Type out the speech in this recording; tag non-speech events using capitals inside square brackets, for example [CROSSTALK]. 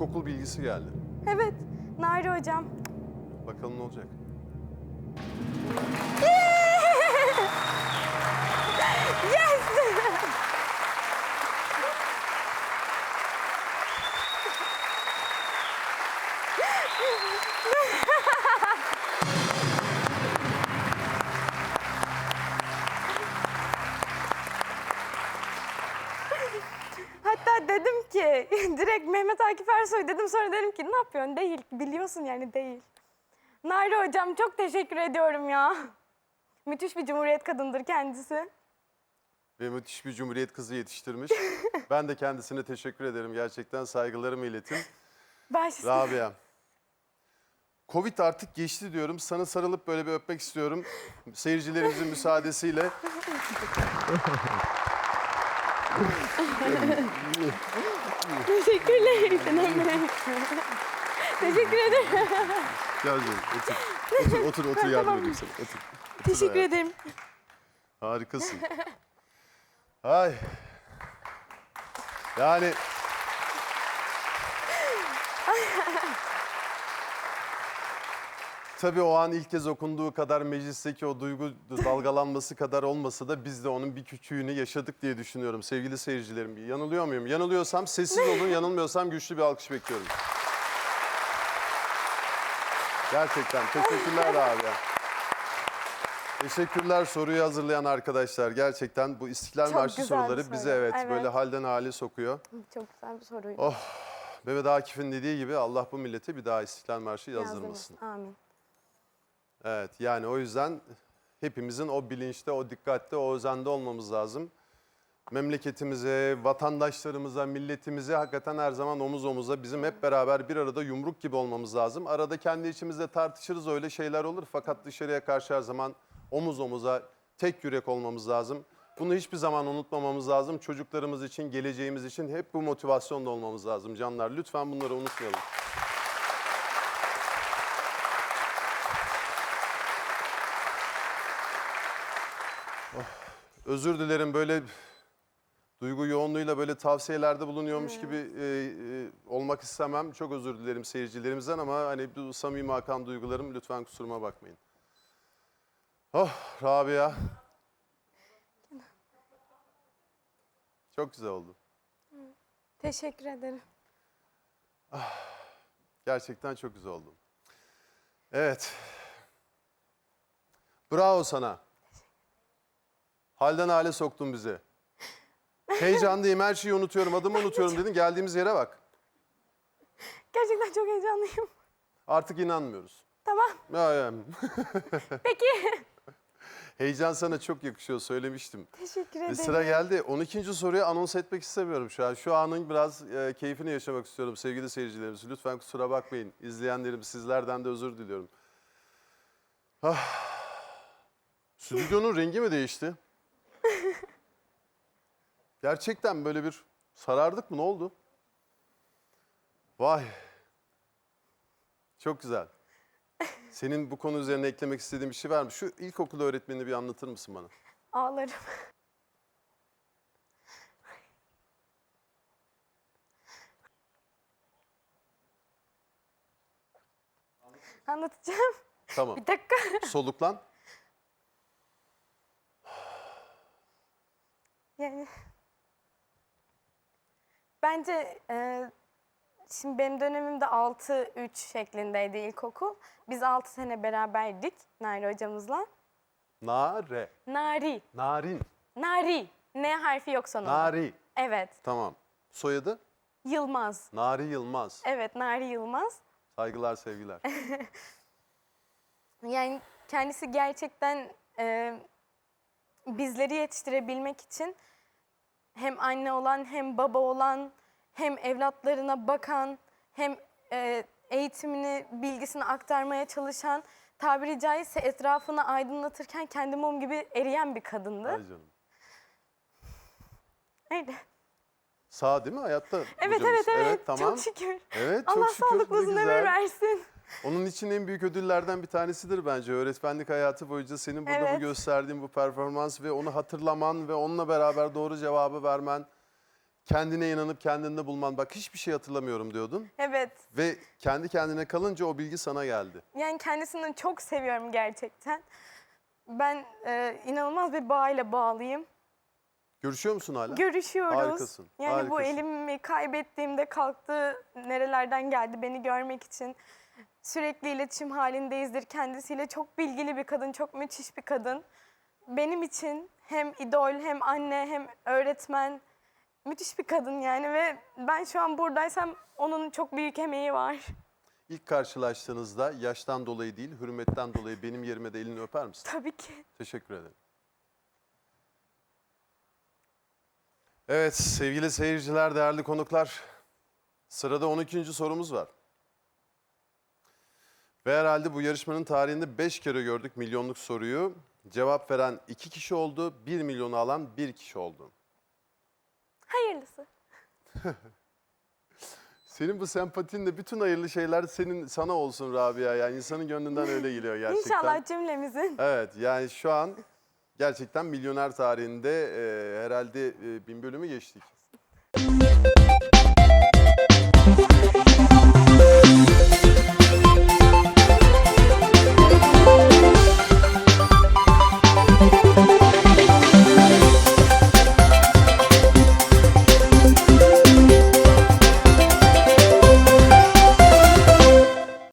İlkokul bilgisi geldi. Evet, Nari hocam. Bakalım ne olacak. Ki [LAUGHS] direkt Mehmet Akif Ersoy dedim sonra dedim ki ne yapıyorsun değil biliyorsun yani değil. Nari hocam çok teşekkür ediyorum ya. [LAUGHS] Müthiş bir cumhuriyet kadındır kendisi. Ve müthiş bir cumhuriyet kızı yetiştirmiş. [LAUGHS] ben de kendisine teşekkür ederim. Gerçekten saygılarımı iletin. Üstüne. Rabia. Covid artık geçti diyorum. Sana sarılıp böyle bir öpmek istiyorum. Seyircilerimizin müsaadesiyle. Teşekkürler. Teşekkür ederim. Gel canım otur. Otur otur otur yardım edeyim sana. Otur. Otur Teşekkür ederim. Harikasın. Ay. Yani Tabii o an ilk kez okunduğu kadar meclisteki o duygu dalgalanması kadar olmasa da biz de onun bir küçüğünü yaşadık diye düşünüyorum sevgili seyircilerim. Yanılıyor muyum? Yanılıyorsam sessiz [LAUGHS] olun, yanılmıyorsam güçlü bir alkış bekliyorum. Gerçekten teşekkürler abi. Teşekkürler soruyu hazırlayan arkadaşlar. Gerçekten bu İstiklal Çok Marşı güzel bir soruları soru. bize evet, Evet. böyle halden hale sokuyor. Çok güzel bir soruydu. Oh, Mehmet Akif'in dediği gibi Allah bu millete bir daha İstiklal Marşı yazdırmasın. Amin. Evet yani o yüzden hepimizin o bilinçte, o dikkatte, o özende olmamız lazım. Memleketimize, vatandaşlarımıza, milletimize hakikaten her zaman omuz omuza bizim hep beraber bir arada yumruk gibi olmamız lazım. Arada kendi içimizde tartışırız öyle şeyler olur fakat dışarıya karşı her zaman omuz omuza tek yürek olmamız lazım. Bunu hiçbir zaman unutmamamız lazım. Çocuklarımız için, geleceğimiz için hep bu motivasyonda olmamız lazım canlar. Lütfen bunları unutmayalım. Özür dilerim böyle duygu yoğunluğuyla böyle tavsiyelerde bulunuyormuş gibi e, e, olmak istemem. Çok özür dilerim seyircilerimizden ama hani bu samimi akan duygularım lütfen kusuruma bakmayın. Oh Rabia. Çok güzel oldu. Teşekkür ederim. Gerçekten çok güzel oldu. Evet. Bravo sana. Halden hale soktun bizi. Heyecanlıyım, her şeyi unutuyorum, adımı unutuyorum dedin. Geldiğimiz yere bak. Gerçekten çok heyecanlıyım. Artık inanmıyoruz. Tamam. Ya, ya. [LAUGHS] Peki. Heyecan sana çok yakışıyor, söylemiştim. Teşekkür Ve ederim. sıra geldi. 12. soruyu anons etmek istemiyorum şu an. Şu anın biraz e, keyfini yaşamak istiyorum sevgili seyircilerimiz. Lütfen kusura bakmayın. İzleyenlerim sizlerden de özür diliyorum. Ah. Stüdyonun rengi mi değişti? Gerçekten böyle bir sarardık mı? Ne oldu? Vay. Çok güzel. Senin bu konu üzerine eklemek istediğin bir şey var mı? Şu ilkokul öğretmenini bir anlatır mısın bana? Ağlarım. Anlatacağım. Tamam. Bir dakika. Soluklan. Yani bence e, şimdi benim dönemimde 6-3 şeklindeydi ilkokul. Biz 6 sene beraberdik Nari hocamızla. Nare. Nari. Narin. Nari. N harfi yok sonunda. Nari. Evet. Tamam. Soyadı? Yılmaz. Nari Yılmaz. Evet Nari Yılmaz. Saygılar, sevgiler. [LAUGHS] Yani kendisi gerçekten e, bizleri yetiştirebilmek için hem anne olan hem baba olan hem evlatlarına bakan hem e, eğitimini bilgisini aktarmaya çalışan tabiri caizse etrafını aydınlatırken kendi mum gibi eriyen bir kadındı. Ay canım. Öyle. Sağ değil mi? Hayatta Evet hocamız. evet evet tamam. çok şükür. Evet, Allah çok şükür. sağlıklı Ne uzun güzel. ömür versin. Onun için en büyük ödüllerden bir tanesidir bence. Öğretmenlik hayatı boyunca senin burada bu Evet. gösterdiğin bu performans ve onu hatırlaman ve onunla beraber doğru cevabı vermen kendine inanıp kendinde bulman. Bak hiçbir şey hatırlamıyorum diyordun. Evet. Ve kendi kendine kalınca o bilgi sana geldi. Yani kendisini çok seviyorum gerçekten. Ben e, inanılmaz bir bağıyla bağlıyım. Görüşüyor musun hala? Görüşüyoruz. Harikasın, Yani bu harikasın. elimi kaybettiğimde kalktı nerelerden geldi beni görmek için. Sürekli iletişim halindeyizdir kendisiyle. Çok bilgili bir kadın, çok müthiş bir kadın. Benim için hem idol hem anne hem öğretmen müthiş bir kadın yani ve ben şu an buradaysam onun çok büyük emeği var. İlk karşılaştığınızda yaştan dolayı değil, hürmetten dolayı benim yerime de elini öper misin? Tabii ki. Teşekkür ederim. Evet sevgili seyirciler, değerli konuklar. Sırada 12. sorumuz var. Ve herhalde bu yarışmanın tarihinde 5 kere gördük milyonluk soruyu. Cevap veren 2 kişi oldu, 1 milyonu alan 1 kişi oldu. Hayırlısı. [LAUGHS] Senin bu sempatinle bütün hayırlı şeyler senin sana olsun Rabia. Yani insanın gönlünden öyle geliyor [LAUGHS] gerçekten. İnşallah cümlemizin. Evet yani şu an gerçekten milyoner tarihinde e, herhalde e, bin bölümü geçtik.